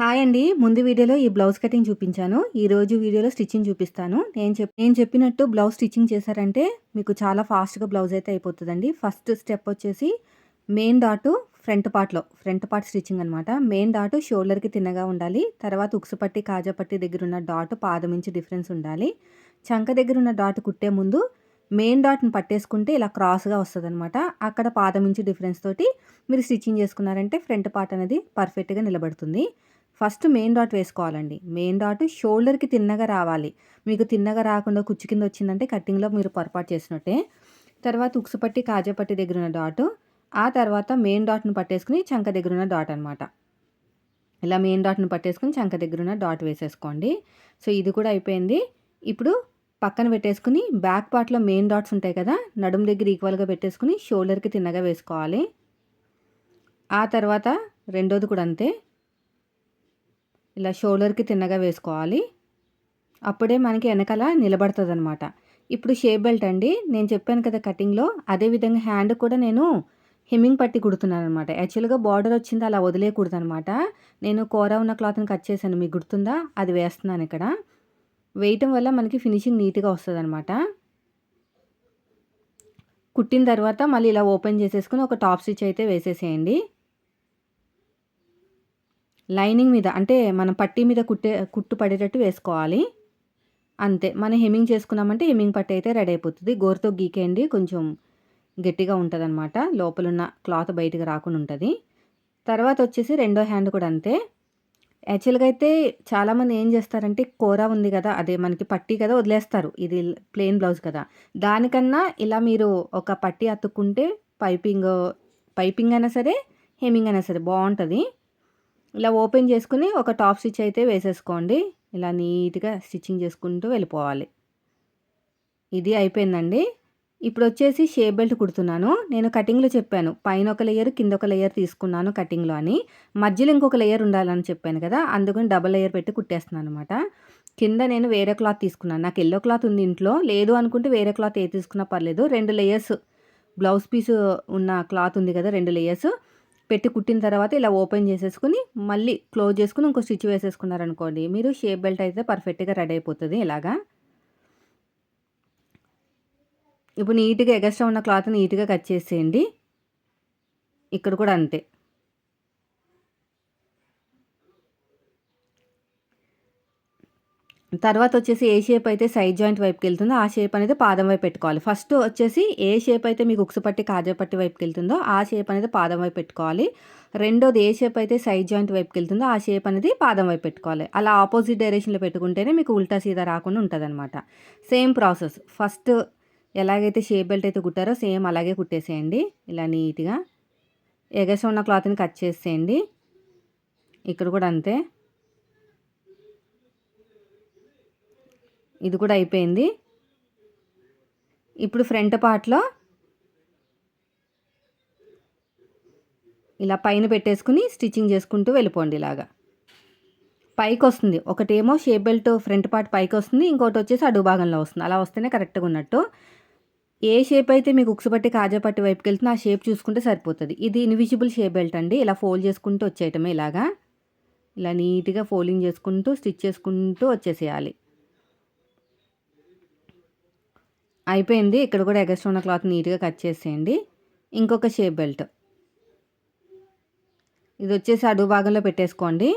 Hi అండి. ముందు వీడియోలో ఈ బ్లౌజ్ కటింగ్ చూపించాను. ఈ రోజు వీడియోలో స్టిచ్చింగ్ చూపిస్తాను. నేను చెప్ నేను చెప్పినట్టు బ్లౌజ్ స్టిచ్చింగ్ చేశారంటే మీకు చాలా ఫాస్ట్గా బ్లౌజ్ అయితే అయిపోతుందండి. ఫస్ట్ స్టెప్ వచ్చేసి మెయిన్ డాటు ఫ్రంట్ పార్ట్లో ఫ్రంట్ పార్ట్ స్టిచ్చింగ్ అనమాట మెయిన్ డాటు షోల్డర్కి తిన్నగా ఉండాలి. తర్వాత ఉక్సుపట్టి కాజాపట్టి దగ్గర ఉన్న డాట్ పాదం డిఫరెన్స్ ఉండాలి. చంక దగ్గర ఉన్న డాట్ కుట్టే ముందు మెయిన్ డాట్ని పట్టేసుకుంటే ఇలా క్రాస్గా వస్తుంది అనమాట అక్కడ పాదం ఇంచి డిఫరెన్స్ తోటి మీరు స్టిచ్చింగ్ చేసుకున్నారంటే ఫ్రంట్ పార్ట్ అనేది పర్ఫెక్ట్గా నిలబడుతుంది. ఫస్ట్ మెయిన్ డాట్ వేసుకోవాలండి. మెయిన్ డాట్ షోల్డర్కి తిన్నగా రావాలి. మీకు తిన్నగా రాకుండా కుచ్చు కింద వచ్చిందంటే కట్టింగ్లో మీరు పొరపాటు చేసినట్టే. తర్వాత ఉక్సుపట్టి కాజాపట్టి దగ్గర ఉన్న డాట్ ఆ తర్వాత మెయిన్ డాట్ను పట్టేసుకుని చంక దగ్గర ఉన్న డాట్ అనమాట ఇలా మెయిన్ డాట్ను పట్టేసుకుని చంక దగ్గర ఉన్న డాట్ వేసేసుకోండి. సో ఇది కూడా అయిపోయింది. ఇప్పుడు పక్కన పెట్టేసుకుని బ్యాక్ పార్ట్లో మెయిన్ డాట్స్ ఉంటాయి కదా నడుము దగ్గర ఈక్వల్గా పెట్టేసుకుని షోల్డర్కి తిన్నగా వేసుకోవాలి. ఆ తర్వాత రెండోది కూడా అంతే. ఇలా షోల్డర్కి తిన్నగా వేసుకోవాలి. అప్పుడే మనకి వెనకాల నిలబడుతుంది అనమాట ఇప్పుడు షేప్ బెల్ట్ అండి. నేను చెప్పాను కదా కటింగ్లో అదేవిధంగా హ్యాండ్ కూడా నేను హెమ్మింగ్ పట్టి కుడుతున్నాను అనమాట యాక్చువల్గా బార్డర్ వచ్చింది అలా వదిలేయకూడదు అనమాట నేను కూర ఉన్న క్లాత్ని కట్ చేశాను మీకు గుర్తుందా? అది వేస్తున్నాను ఇక్కడ. వేయటం వల్ల మనకి ఫినిషింగ్ నీట్గా వస్తుంది అనమాట కుట్టిన తర్వాత మళ్ళీ ఇలా ఓపెన్ చేసేసుకుని ఒక టాప్ స్టిచ్ అయితే వేసేసేయండి. లైనింగ్ మీద అంటే మనం పట్టీ మీద కుట్టే కుట్టు పడేటట్టు వేసుకోవాలి. అంతే. మనం హెమ్మింగ్ చేసుకున్నామంటే హెమ్మింగ్ పట్టి అయితే రెడీ అయిపోతుంది. గోరుతో గీకేయండి కొంచెం గట్టిగా ఉంటుంది అనమాట లోపలున్న క్లాత్ బయటకు రాకుండా ఉంటుంది. తర్వాత వచ్చేసి రెండో హ్యాండ్ కూడా అంతే. యాక్చువల్గా అయితే చాలామంది ఏం చేస్తారంటే కూర ఉంది కదా అదే మనకి పట్టీ కదా వదిలేస్తారు. ఇది ప్లెయిన్ బ్లౌజ్ కదా. దానికన్నా ఇలా మీరు ఒక పట్టీ అతుక్కుంటే పైపింగ్ పైపింగ్ అయినా సరే హెమ్మింగ్ అయినా సరే బాగుంటుంది. ఇలా ఓపెన్ చేసుకుని ఒక టాప్ స్టిచ్ అయితే వేసేసుకోండి. ఇలా నీట్గా స్టిచ్చింగ్ చేసుకుంటూ వెళ్ళిపోవాలి. ఇది అయిపోయిందండి. ఇప్పుడు వచ్చేసి షేప్ బెల్ట్ కుడుతున్నాను. నేను కటింగ్లో చెప్పాను. పైన ఒక లేయర్ కింద ఒక లేయర్ తీసుకున్నాను కటింగ్లో అని. మధ్యలో ఇంకొక లేయర్ ఉండాలని చెప్పాను కదా అందుకని డబల్ లేయర్ పెట్టి కుట్టేస్తున్నాను అనమాట కింద నేను వేరే క్లాత్ తీసుకున్నాను. నాకు ఎల్లో క్లాత్ ఉంది ఇంట్లో. లేదు అనుకుంటే వేరే క్లాత్ ఏ తీసుకున్నా పర్లేదు. రెండు లేయర్స్ బ్లౌజ్ పీస్ ఉన్న క్లాత్ ఉంది కదా రెండు లేయర్స్. పెట్టి కుట్టిన తర్వాత ఇలా ఓపెన్ చేసేసుకుని మళ్ళీ క్లోజ్ చేసుకుని ఇంకో స్టిచ్ వేసేసుకున్నారనుకోండి మీరు షేప్ బెల్ట్ అయితే పర్ఫెక్ట్గా రెడీ అయిపోతుంది ఇలాగా. ఇప్పుడు నీట్గా ఎగస్ట్రా ఉన్న క్లాత్ నీట్గా కట్ చేసేయండి. ఇక్కడ కూడా అంతే. తర్వాత వచ్చేసి ఏ షేప్ అయితే సైడ్ జాయింట్ వైపుకి వెళ్తుందో ఆ షేప్ అనేది పాదం వైపు పెట్టుకోవాలి. ఫస్ట్ వచ్చేసి ఏ షేప్ అయితే మీకు ఉక్సుపట్టి కాజపట్టి వైపుకి వెళ్తుందో ఆ షేప్ అనేది పాదం వైపు పెట్టుకోవాలి. రెండోది ఏ షేప్ అయితే సైడ్ జాయింట్ వైపుకి వెళ్తుందో ఆ షేప్ అనేది పాదం వైపు పెట్టుకోవాలి. అలా ఆపోజిట్ డైరెక్షన్లో పెట్టుకుంటేనే మీకు ఉల్టా సీదా రాకుండా ఉంటుంది అనమాట సేమ్ ప్రాసెస్. ఫస్ట్ ఎలాగైతే షేప్ బెల్ట్ అయితే కుట్టారో సేమ్ అలాగే కుట్టేసేయండి. ఇలా నీట్గా. ఎగసి ఉన్న క్లాత్ని కట్ చేసేయండి. ఇక్కడ కూడా అంతే. ఇది కూడా అయిపోయింది. ఇప్పుడు ఫ్రంట్ పార్ట్లో ఇలా పైన పెట్టేసుకుని స్టిచ్చింగ్ చేసుకుంటూ వెళ్ళిపోండి ఇలాగా. పైకి వస్తుంది. ఒకటేమో షేప్ బెల్ట్ ఫ్రంట్ పార్ట్ పైకి వస్తుంది. ఇంకోటి వచ్చేసి అడుగు భాగంలో వస్తుంది. అలా వస్తేనే కరెక్ట్గా ఉన్నట్టు. ఏ షేప్ అయితే మీకు ఉక్సుపట్టి కాజాపట్టి వైపుకి వెళ్తుందో ఆ షేప్ చూసుకుంటే సరిపోతుంది. ఇది ఇన్విజిబుల్ షేప్ బెల్ట్ అండి. ఇలా ఫోల్డ్ చేసుకుంటూ వచ్చేయటమే ఇలాగా. ఇలా నీట్గా ఫోల్డింగ్ చేసుకుంటూ స్టిచ్ చేసుకుంటూ వచ్చేసేయాలి. అయిపోయింది. ఇక్కడ కూడా ఎగస్ట్రా ఉన్న క్లాత్ నీట్గా కట్ చేసేయండి. ఇంకొక షేప్ బెల్ట్. ఇది వచ్చేసి అడుగు భాగంలో పెట్టేసుకోండి.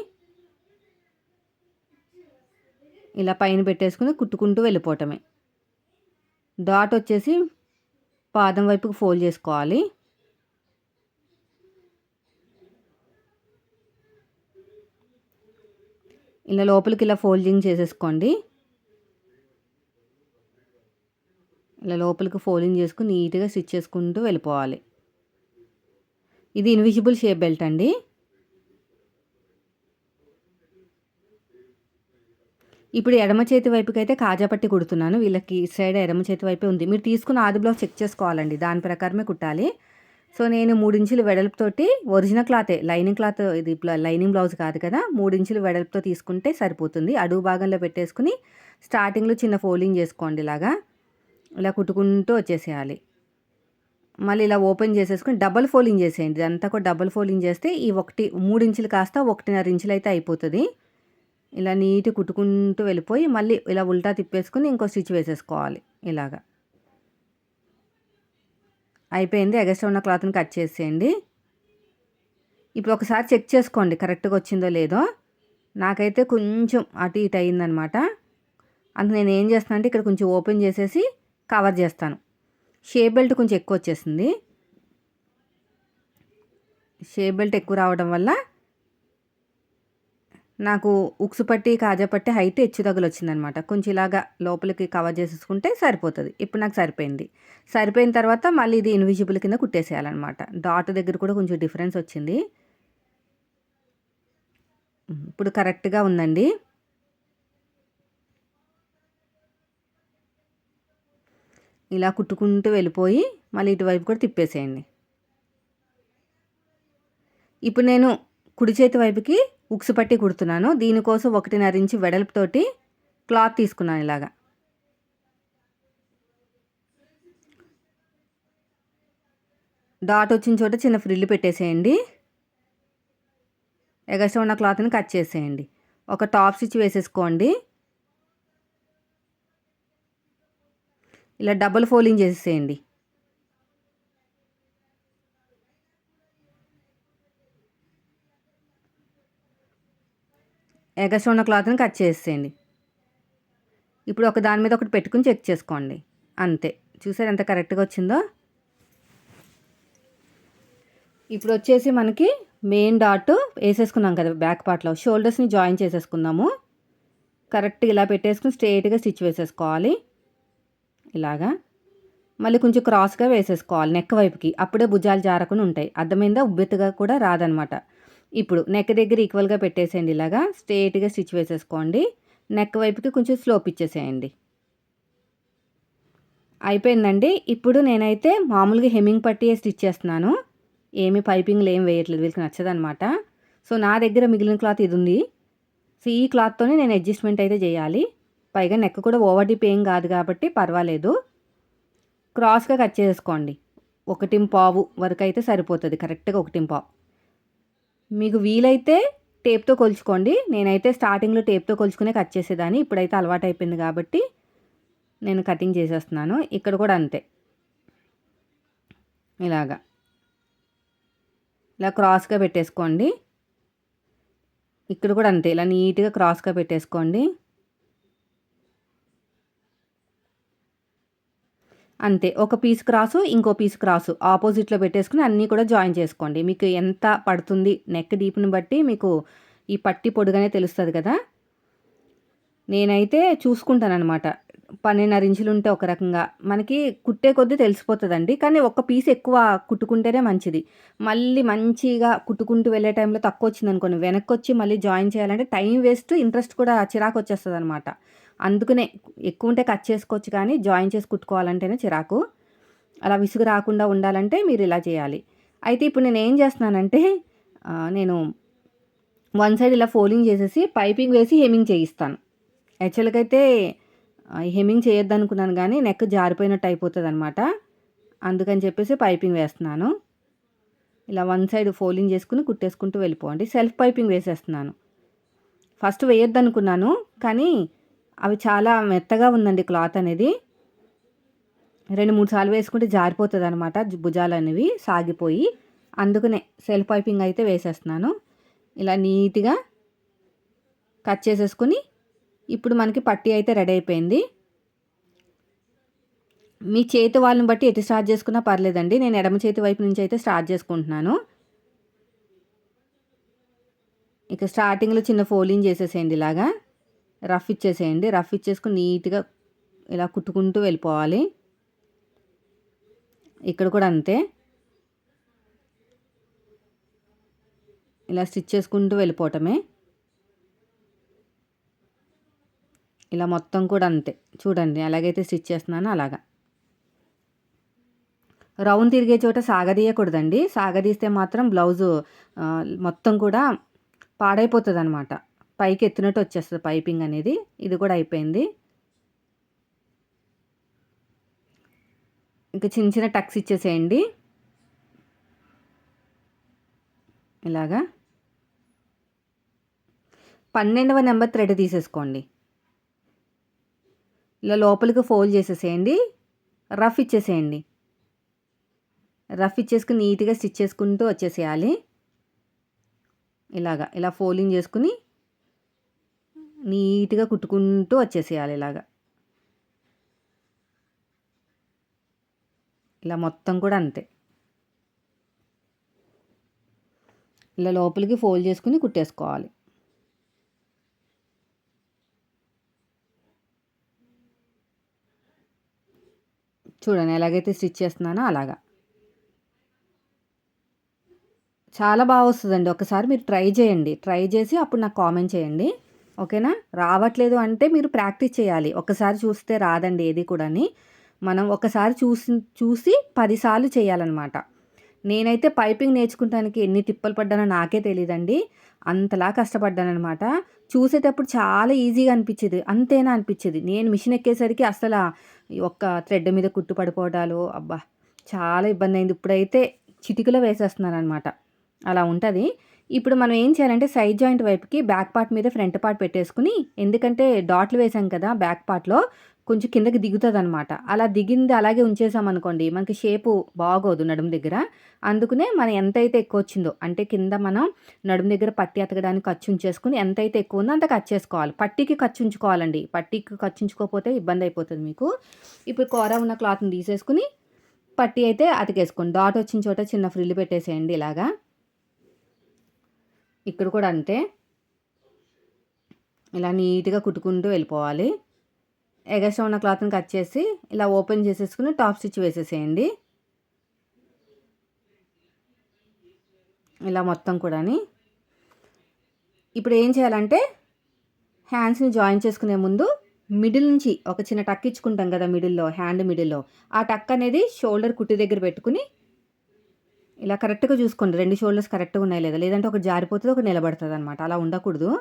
ఇలా పైన పెట్టేసుకుని కుట్టుకుంటూ వెళ్ళిపోవటమే. డాట్ వచ్చేసి పాదం వైపుకి ఫోల్డ్ చేసుకోవాలి. ఇలా లోపలికి ఇలా ఫోల్డింగ్ చేసేసుకోండి. ఇలా లోపలికి ఫోల్డింగ్ చేసుకుని నీట్గా స్టిచ్ చేసుకుంటూ వెళ్ళిపోవాలి. ఇది ఇన్విజిబుల్ షేప్ బెల్ట్ అండి. ఇప్పుడు ఎడమ చేతి వైపుకి అయితే కాజాపట్టి కుడుతున్నాను. వీళ్ళకి సైడ్ ఎడమ చేతి వైపే ఉంది. మీరు తీసుకున్న ఆది బ్లౌజ్ చెక్ చేసుకోవాలండి. దాని ప్రకారమే కుట్టాలి. సో నేను మూడించులు వెడల్పుతోటి ఒరిజినల్ క్లాతే లైనింగ్ క్లాత్ ఇది లైనింగ్ బ్లౌజ్ కాదు కదా మూడించులు వెడల్పుతో తీసుకుంటే సరిపోతుంది. అడుగు భాగంలో పెట్టేసుకుని స్టార్టింగ్లో చిన్న ఫోల్డింగ్ చేసుకోండి ఇలాగా. ఇలా కుట్టుకుంటూ వచ్చేసేయాలి. మళ్ళీ ఇలా ఓపెన్ చేసేసుకుని డబల్ ఫోల్డింగ్ చేసేయండి. ఇదంతా కూడా డబల్ ఫోల్డింగ్ చేస్తే ఈ ఒకటి మూడు ఇంచులు కాస్త ఒకటిన్నర ఇంచులు అయితే అయిపోతుంది. ఇలా నీట్ కుట్టుకుంటూ వెళ్ళిపోయి మళ్ళీ ఇలా ఉల్టా తిప్పేసుకుని ఇంకో స్టిచ్ వేసేసుకోవాలి ఇలాగా. అయిపోయింది. ఎగస్ట్రా ఉన్న క్లాత్ని కట్ చేసేయండి. ఇప్పుడు ఒకసారి చెక్ చేసుకోండి కరెక్ట్గా వచ్చిందో లేదో. నాకైతే కొంచెం అటు ఇటు అయిందనమాట అందుకు నేను ఏం చేస్తానంటే ఇక్కడ కొంచెం ఓపెన్ చేసేసి కవర్ చేస్తాను. షేప్ బెల్ట్ కొంచెం ఎక్కువ వచ్చేసింది. షేప్ బెల్ట్ ఎక్కువ రావడం వల్ల నాకు ఉక్సు పట్టి కాజా పట్టి హైట్ హెచ్చు తగులు వచ్చిందనమాట కొంచెం ఇలాగా లోపలికి కవర్ చేసేసుకుంటే సరిపోతుంది. ఇప్పుడు నాకు సరిపోయింది. సరిపోయిన తర్వాత మళ్ళీ ఇది ఇన్విజిబుల్ కింద కుట్టేసేయాలన్నమాట. డాట్ దగ్గర కూడా కొంచెం డిఫరెన్స్ వచ్చింది. ఇప్పుడు కరెక్ట్గా ఉందండి. ఇలా కుట్టుకుంటూ వెళ్ళిపోయి మళ్ళీ ఇటువైపు కూడా తిప్పేసేయండి. ఇప్పుడు నేను కుడి చేతి వైపుకి ఉక్సు పట్టి కుడుతున్నాను. దీనికోసం ఒకటిన్నర ఇంచు వెడల్పుతోటి క్లాత్ తీసుకున్నాను ఇలాగా. డాట్ వచ్చిన చోట చిన్న ఫ్రిల్లు పెట్టేసేయండి. ఎగస్ట్రా ఉన్న క్లాత్ని కట్ చేసేయండి. ఒక టాప్ స్టిచ్ వేసేసుకోండి. ఇలా డబల్ ఫోల్డింగ్ చేసేయండి ఎగస్ట్ ఉన్న క్లాత్ని కట్ చేసేయండి ఇప్పుడు ఒక దాని మీద ఒకటి పెట్టుకుని చెక్ చేసుకోండి. అంతే. చూసారు ఎంత కరెక్ట్గా వచ్చిందో? ఇప్పుడు వచ్చేసి మనకి మెయిన్ డాట్ వేసేసుకున్నాం కదా బ్యాక్ పార్ట్లో. షోల్డర్స్ని జాయిన్ చేసేసుకుందాము. కరెక్ట్గా ఇలా పెట్టేసుకుని స్ట్రేట్గా స్టిచ్ వేసేసుకోవాలి. ఇలాగా. మళ్ళీ కొంచెం క్రాస్గా వేసేసుకోవాలి నెక్ వైపుకి. అప్పుడే భుజాలు జారకుండా ఉంటాయి. అర్థమైందా? ఉబ్బెత్తుగా కూడా రాదనమాట. ఇప్పుడు నెక్ దగ్గర ఈక్వల్గా పెట్టేసేయండి ఇలాగా. స్ట్రేట్గా స్టిచ్ వేసేసుకోండి. నెక్ వైపుకి కొంచెం స్లోప్ ఇచ్చేసేయండి. అయిపోయిందండి. ఇప్పుడు నేనైతే మామూలుగా హెమ్మింగ్ పట్టి స్టిచ్ చేస్తున్నాను. ఏమి పైపింగ్లు ఏం వేయట్లేదు. వీళ్ళకి నచ్చదనమాట. సో నా దగ్గర మిగిలిన క్లాత్ ఇది ఉంది. సో ఈ క్లాత్తోనే నేను అడ్జస్ట్మెంట్ అయితే చేయాలి. పైగా నెక్ కూడా ఓవర్ డిప్ ఏం కాదు కాబట్టి పర్వాలేదు. క్రాస్గా కట్ చేసుకోండి. ఒకటి పావు వరకు అయితే సరిపోతుంది. కరెక్ట్గా ఒకటి పావు. మీకు వీలైతే టేప్తో కొలుచుకోండి. నేనైతే స్టార్టింగ్లో టేప్తో కొలుచుకునే కట్ చేసేదాన్ని. ఇప్పుడైతే అలవాటు అయిపోయింది కాబట్టి నేను కటింగ్ చేసేస్తున్నాను. ఇక్కడ కూడా అంతే. ఇలాగా. ఇలా క్రాస్గా పెట్టేసుకోండి. ఇక్కడ కూడా అంతే. ఇలా నీట్గా క్రాస్గా పెట్టేసుకోండి. అంతే. ఒక పీస్ క్రాసు ఇంకో పీస్ క్రాసు ఆపోజిట్లో పెట్టేసుకుని అన్నీ కూడా జాయిన్ చేసుకోండి. మీకు ఎంత పడుతుంది నెక్ డీప్ని బట్టి మీకు ఈ పట్టి పొడుగానే తెలుస్తుంది కదా? నేనైతే చూసుకుంటానమాట పన్నెండున్నర ఇంచులు ఉంటే ఒక రకంగా. మనకి కుట్టే కొద్దీ తెలిసిపోతుందండి. కానీ ఒక పీస్ ఎక్కువ కుట్టుకుంటేనే మంచిది. మళ్ళీ మంచిగా కుట్టుకుంటూ వెళ్ళే టైంలో తక్కువ వచ్చింది అనుకోండి వెనక్కి వచ్చి మళ్ళీ జాయిన్ చేయాలంటే టైం వేస్ట్ ఇంట్రెస్ట్ కూడా చిరాకు వచ్చేస్తుంది అనమాట అందుకనే ఎక్కువ ఉంటే కట్ చేసుకోవచ్చు కానీ జాయిన్ చేసి కుట్టుకోవాలంటేనే చిరాకు. అలా విసుగు రాకుండా ఉండాలంటే మీరు ఇలా చేయాలి. అయితే ఇప్పుడు నేను ఏం చేస్తున్నానంటే నేను వన్ సైడ్ ఇలా ఫోలింగ్ చేసేసి పైపింగ్ వేసి హెమింగ్ చేయిస్తాను. యాక్చువల్గా అయితే హెమ్మింగ్ చేయొద్దు అనుకున్నాను కానీ నెక్ జారిపోయినట్టు అయిపోతుంది అనమాట అందుకని చెప్పేసి పైపింగ్ వేస్తున్నాను. ఇలా వన్ సైడ్ ఫోలింగ్ చేసుకుని కుట్టేసుకుంటూ వెళ్ళిపోండి. సెల్ఫ్ పైపింగ్ వేసేస్తున్నాను. ఫస్ట్ వేయొద్దు అనుకున్నాను కానీ అవి చాలా మెత్తగా ఉందండి క్లాత్ అనేది. రెండు మూడు సార్లు వేసుకుంటే జారిపోతుంది అనమాట భుజాలు అనేవి సాగిపోయి. అందుకనే సెల్ఫ్ పైపింగ్ అయితే వేసేస్తున్నాను. ఇలా నీట్గా కట్ చేసేసుకుని ఇప్పుడు మనకి పట్టి అయితే రెడీ అయిపోయింది. మీ చేతి వాళ్ళని బట్టి ఎటు స్టార్ట్ చేసుకున్నా పర్లేదండి. నేను ఎడమ చేతి వైపు నుంచి అయితే స్టార్ట్ చేసుకుంటున్నాను. ఇక స్టార్టింగ్లో చిన్న ఫోలింగ్ చేసేసేయండి ఇలాగా. రఫ్ ఇచ్చేసేయండి. రఫ్ ఇచ్చేసుకుని నీట్గా ఇలా కుట్టుకుంటూ వెళ్ళిపోవాలి. ఇక్కడ కూడా అంతే. ఇలా స్టిచ్ చేసుకుంటూ వెళ్ళిపోవటమే. ఇలా మొత్తం కూడా అంతే. చూడండి ఎలాగైతే స్టిచ్ చేస్తున్నానో అలాగా. రౌండ్ తిరిగే చోట సాగదీయకూడదండి. సాగదీస్తే మాత్రం బ్లౌజు మొత్తం కూడా పాడైపోతుంది అనమాట పైకి ఎత్తినట్టు వచ్చేస్తుంది పైపింగ్ అనేది. ఇది కూడా అయిపోయింది. ఇంకా చిన్న చిన్న టక్స్ ఇచ్చేసేయండి. ఇలాగా. పన్నెండవ నెంబర్ థ్రెడ్ తీసేసుకోండి. ఇలా లోపలికి ఫోల్డ్ చేసేసేయండి. రఫ్ ఇచ్చేసేయండి. రఫ్ ఇచ్చేసుకుని నీట్గా స్టిచ్ చేసుకుంటూ వచ్చేసేయాలి. ఇలాగా ఇలా ఫోల్డింగ్ చేసుకుని నీట్గా కుట్టుకుంటూ వచ్చేసేయాలి ఇలాగా. ఇలా మొత్తం కూడా అంతే. ఇలా లోపలికి ఫోల్డ్ చేసుకుని కుట్టేసుకోవాలి. చూడండి ఎలాగైతే స్టిచ్ చేస్తున్నానో అలాగా. చాలా బాగా వస్తుందండి. ఒకసారి మీరు ట్రై చేయండి. ట్రై చేసి అప్పుడు నాకు కామెంట్ చేయండి. ఓకేనా? రావట్లేదు అంటే మీరు ప్రాక్టీస్ చేయాలి. ఒకసారి చూస్తే రాదండి ఏది కూడాని. మనం ఒకసారి చూసి చూసి పదిసార్లు చేయాలన్నమాట. నేనైతే పైపింగ్ నేర్చుకుంటానికి ఎన్ని తిప్పలు పడ్డానో నాకే తెలియదండి అంతలా కష్టపడ్డానమాట చూసేటప్పుడు చాలా ఈజీగా అనిపించేది. అంతేనా అనిపించేది. నేను మిషన్ ఎక్కేసరికి అసలు ఒక్క థ్రెడ్ మీద కుట్టు పడిపోవడాలు అబ్బా! చాలా ఇబ్బంది అయింది. ఇప్పుడైతే చిటికలో వేసేస్తున్నాను అనమాట అలా ఉంటుంది. ఇప్పుడు మనం ఏం చేయాలంటే సైడ్ జాయింట్ వైపుకి బ్యాక్ పార్ట్ మీద ఫ్రంట్ పార్ట్ పెట్టేసుకుని ఎందుకంటే డాట్లు వేసాం కదా బ్యాక్ పార్ట్లో కొంచెం కిందకి దిగుతుంది అనమాట అలా దిగింది అలాగే ఉంచేసాం అనుకోండి మనకి షేపు బాగోదు నడుము దగ్గర. అందుకనే మనం ఎంతైతే ఎక్కువ వచ్చిందో అంటే కింద మనం నడుము దగ్గర పట్టి అతకడానికి ఖర్చు ఉంచేసుకుని ఎంతైతే ఎక్కువ ఉందో అంత ఖర్చు చేసుకోవాలి. పట్టీకి ఖర్చు ఉంచుకోవాలండి. పట్టీకి ఖర్చు ఉంచుకోకపోతే ఇబ్బంది అయిపోతుంది మీకు. ఇప్పుడు కూర ఉన్న క్లాత్ని తీసేసుకుని పట్టి అయితే అతికేసుకోండి. డాట్ వచ్చిన చోట చిన్న ఫ్రిల్లు పెట్టేసేయండి ఇలాగా. ఇక్కడ కూడా అంతే. ఇలా నీట్గా కుట్టుకుంటూ వెళ్ళిపోవాలి. ఎగస్ట్రా ఉన్న క్లాత్ని కట్ చేసి ఇలా ఓపెన్ చేసేసుకుని టాప్ స్టిచ్ వేసేసేయండి. ఇలా మొత్తం కూడాని. ఇప్పుడు ఏం చేయాలంటే హ్యాండ్స్ని జాయిన్ చేసుకునే ముందు మిడిల్ నుంచి ఒక చిన్న టక్ ఇచ్చుకుంటాం కదా మిడిల్లో హ్యాండ్ మిడిల్లో. ఆ టక్ అనేది షోల్డర్ కుట్టి దగ్గర పెట్టుకుని ఇలా కరెక్ట్గా చూసుకోండి. రెండు షోల్డర్స్ కరెక్ట్గా ఉన్నాయి లేదా? లేదంటే ఒకటి జారిపోతుంది ఒకటి నిలబడుతుంది అనమాట అలా ఉండకూడదు.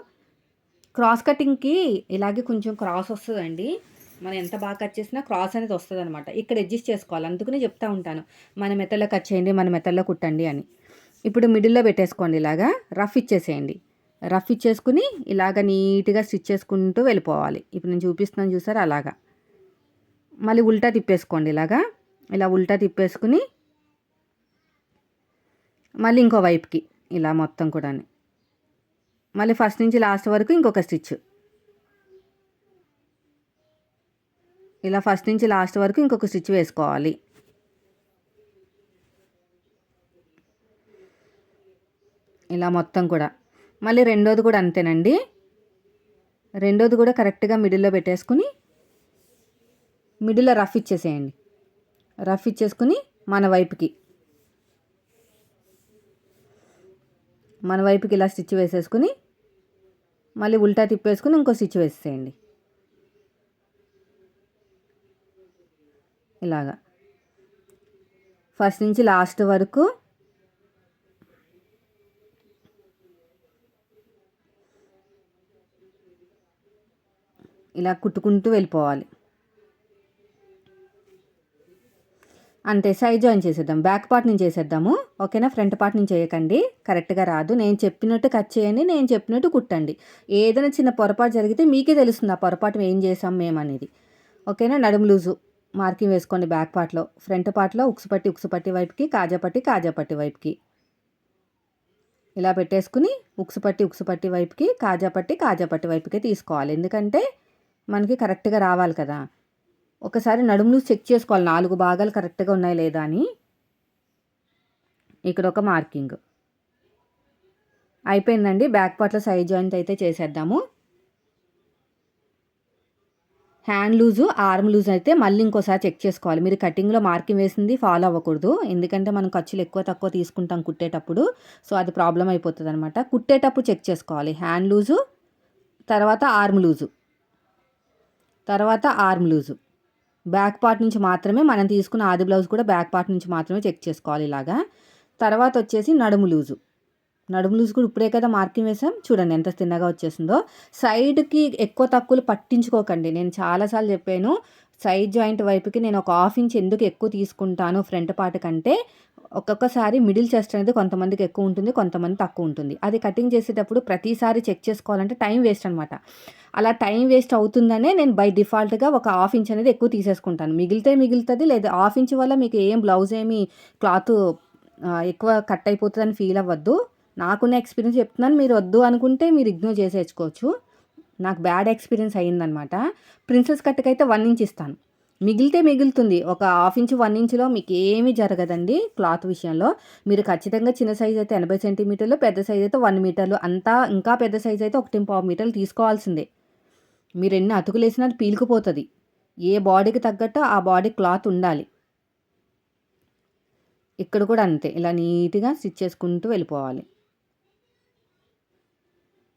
క్రాస్ కటింగ్కి ఇలాగే కొంచెం క్రాస్ వస్తుందండి. మనం ఎంత బాగా కట్ చేసినా క్రాస్ అనేది వస్తుంది అనమాట ఇక్కడ అడ్జస్ట్ చేసుకోవాలి. అందుకనే చెప్తా ఉంటాను. మన మెత్తల్లో కట్ చేయండి మన మెత్తల్లో కుట్టండి అని. ఇప్పుడు మిడిల్లో పెట్టేసుకోండి ఇలాగా. రఫ్ ఇచ్చేసేయండి. రఫ్ ఇచ్చేసుకుని ఇలాగ నీట్గా స్టిచ్ చేసుకుంటూ వెళ్ళిపోవాలి. ఇప్పుడు నేను చూపిస్తున్నాను చూసారు? అలాగా. మళ్ళీ ఉల్టా తిప్పేసుకోండి ఇలాగా. ఇలా ఉల్టా తిప్పేసుకుని మళ్ళీ ఇంకో వైపుకి ఇలా మొత్తం కూడా మళ్ళీ ఫస్ట్ నుంచి లాస్ట్ వరకు ఇంకొక స్టిచ్. ఇలా ఫస్ట్ నుంచి లాస్ట్ వరకు ఇంకొక స్టిచ్ వేసుకోవాలి. ఇలా మొత్తం కూడా. మళ్ళీ రెండోది కూడా అంతేనండి. రెండోది కూడా కరెక్ట్గా మిడిల్లో పెట్టేసుకుని మిడిల్లో రఫ్ ఇచ్చేసేయండి. రఫ్ ఇచ్చేసుకుని మన వైపుకి. మన వైపుకి ఇలా స్టిచ్ వేసేసుకుని మళ్ళీ ఉల్టా తిప్పేసుకుని ఇంకో స్టిచ్ వేసేయండి ఇలాగా. ఫస్ట్ నుంచి లాస్ట్ వరకు ఇలా కుట్టుకుంటూ వెళ్ళిపోవాలి. అంతే సైడ్ జాయిన్ చేసేద్దాం. బ్యాక్ పార్ట్ నుంచి చేసేద్దాము. ఓకేనా? ఫ్రంట్ పార్ట్ నుంచి చేయకండి. కరెక్ట్గా రాదు. నేను చెప్పినట్టు కట్ చేయండి. నేను చెప్పినట్టు కుట్టండి. ఏదైనా చిన్న పొరపాటు జరిగితే మీకే తెలుస్తుంది ఆ పొరపాటు ఏం చేసాం మేము అనేది. ఓకేనా? నడుము లూజు. మార్కింగ్ వేసుకోండి బ్యాక్ పార్ట్లో. ఫ్రంట్ పార్ట్లో ఉక్సుపట్టి ఉక్సుపట్టి వైపుకి కాజాపట్టి కాజాపట్టి వైపుకి. ఇలా పెట్టేసుకుని ఉక్సుపట్టి ఉక్సుపట్టి వైపుకి కాజాపట్టి కాజాపట్టి వైపుకి తీసుకోవాలి. ఎందుకంటే మనకి కరెక్ట్గా రావాలి కదా. ఒకసారి నడుములు చెక్ చేసుకోవాలి. నాలుగు భాగాలు కరెక్ట్గా ఉన్నాయి లేదా అని. ఇక్కడ ఒక మార్కింగ్. అయిపోయిందండి. బ్యాక్ పార్ట్లో సైడ్ జాయింట్ అయితే చేసేద్దాము. హ్యాండ్ లూజు ఆర్మ్ లూజ్ అయితే మళ్ళీ ఇంకోసారి చెక్ చేసుకోవాలి. మీరు కటింగ్లో మార్కింగ్ వేసింది ఫాలో అవ్వకూడదు. ఎందుకంటే మనం ఖర్చులు ఎక్కువ తక్కువ తీసుకుంటాం కుట్టేటప్పుడు. సో అది ప్రాబ్లం అయిపోతుంది అనమాట కుట్టేటప్పుడు చెక్ చేసుకోవాలి. హ్యాండ్ లూజు తర్వాత ఆర్మ్ లూజు. తర్వాత ఆర్మ్ లూజు. బ్యాక్ పార్ట్ నుంచి మాత్రమే మనం తీసుకున్న ఆది బ్లౌజ్ కూడా బ్యాక్ పార్ట్ నుంచి మాత్రమే చెక్ చేసుకోవాలి ఇలాగా. తర్వాత వచ్చేసి నడుము లూజు. నడుము లూజ్ కూడా ఇప్పుడే కదా మార్కింగ్ వేసాం. చూడండి ఎంత తిన్నగా వచ్చేసిందో. సైడ్కి ఎక్కువ తక్కువలు పట్టించుకోకండి. నేను చాలాసార్లు చెప్పాను. సైడ్ జాయింట్ వైపుకి నేను ఒక హాఫ్ ఇంచ్ ఎందుకు ఎక్కువ తీసుకుంటాను ఫ్రంట్ పార్ట్ కంటే ఒక్కొక్కసారి మిడిల్ చెస్ట్ అనేది కొంతమందికి ఎక్కువ ఉంటుంది కొంతమంది తక్కువ ఉంటుంది. అది కటింగ్ చేసేటప్పుడు ప్రతిసారి చెక్ చేసుకోవాలంటే టైం వేస్ట్ అనమాట అలా టైం వేస్ట్ అవుతుందనే నేను బై డిఫాల్ట్గా ఒక హాఫ్ ఇంచ్ అనేది ఎక్కువ తీసేసుకుంటాను. మిగిలితే మిగులుతుంది లేదా హాఫ్ ఇంచ్ వల్ల మీకు ఏం బ్లౌజ్ ఏమి క్లాత్ ఎక్కువ కట్ అయిపోతుందని ఫీల్ అవ్వద్దు. నాకున్న ఎక్స్పీరియన్స్ చెప్తున్నాను మీరు వద్దు అనుకుంటే మీరు ఇగ్నోర్ చేసేసుకోవచ్చు. నాకు బ్యాడ్ ఎక్స్పీరియన్స్ అయ్యిందనమాట. ప్రిన్సెస్ కట్కి అయితే వన్ ఇంచ్ ఇస్తాను. మిగిలితే మిగులుతుంది. ఒక హాఫ్ ఇంచ్ వన్ ఇంచ్లో మీకు ఏమీ జరగదండి క్లాత్ విషయంలో. మీరు ఖచ్చితంగా చిన్న సైజ్ అయితే ఎనభై సెంటీమీటర్లు పెద్ద సైజ్ అయితే వన్ మీటర్లు అంతా ఇంకా పెద్ద సైజ్ అయితే ఒకటి పావు మీటర్లు తీసుకోవాల్సిందే. మీరు ఎన్ని అతుకులు వేసినా అది పీలుకుపోతుంది. ఏ బాడీకి తగ్గట్టు ఆ బాడీ క్లాత్ ఉండాలి. ఇక్కడ కూడా అంతే. ఇలా నీట్గా స్టిచ్ చేసుకుంటూ వెళ్ళిపోవాలి.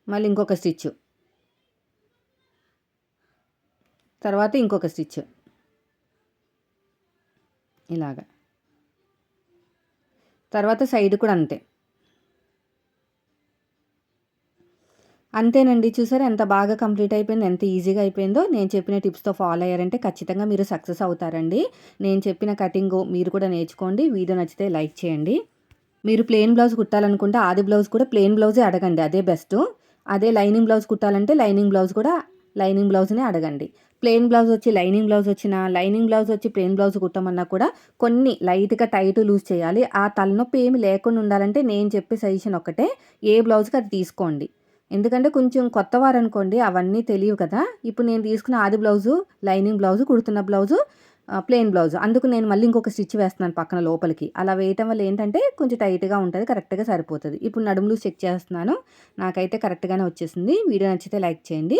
మళ్ళీ ఇంకొక స్టిచ్ తర్వాత ఇంకొక స్టిచ్. ఇలాగా. తర్వాత సైడ్ కూడా అంతే. అంతేనండి. చూసారు ఎంత బాగా కంప్లీట్ అయిపోయింది ఎంత ఈజీగా అయిపోయిందో. నేను చెప్పిన టిప్స్తో ఫాలో అయ్యారంటే ఖచ్చితంగా మీరు సక్సెస్ అవుతారండి. నేను చెప్పిన కటింగ్ మీరు కూడా నేర్చుకోండి. వీడియో నచ్చితే లైక్ చేయండి. మీరు ప్లెయిన్ బ్లౌజ్ కుట్టాలనుకుంటే ఆది బ్లౌజ్ కూడా ప్లెయిన్ బ్లౌజే అడగండి. అదే బెస్ట్. అదే లైనింగ్ బ్లౌజ్ కుట్టాలంటే లైనింగ్ బ్లౌజ్ కూడా లైనింగ్ బ్లౌజ్ని అడగండి. ప్లెయిన్ బ్లౌజ్ వచ్చి లైనింగ్ బ్లౌజ్ వచ్చిన లైనింగ్ బ్లౌజ్ వచ్చి ప్లెయిన్ బ్లౌజ్ కుట్టమన్నా కూడా కొన్ని లైట్గా టైట్ లూజ్ చేయాలి. ఆ తలనొప్పి ఏమి లేకుండా ఉండాలంటే నేను చెప్పే సజెషన్ ఒకటే ఏ బ్లౌజ్కి అది తీసుకోండి. ఎందుకంటే కొంచెం కొత్త వారు అనుకోండి అవన్నీ తెలియవు కదా. ఇప్పుడు నేను తీసుకున్న ఆది బ్లౌజు లైనింగ్ బ్లౌజు కుడుతున్న బ్లౌజు ప్లెయిన్ బ్లౌజ్. అందుకు నేను మళ్ళీ ఇంకొక స్టిచ్ వేస్తున్నాను పక్కన లోపలికి. అలా వేయటం వల్ల ఏంటంటే కొంచెం టైట్గా ఉంటుంది కరెక్ట్గా సరిపోతుంది. ఇప్పుడు నడుములు చెక్ చేస్తున్నాను. నాకైతే కరెక్ట్గానే వచ్చేసింది. వీడియో నచ్చితే లైక్ చేయండి.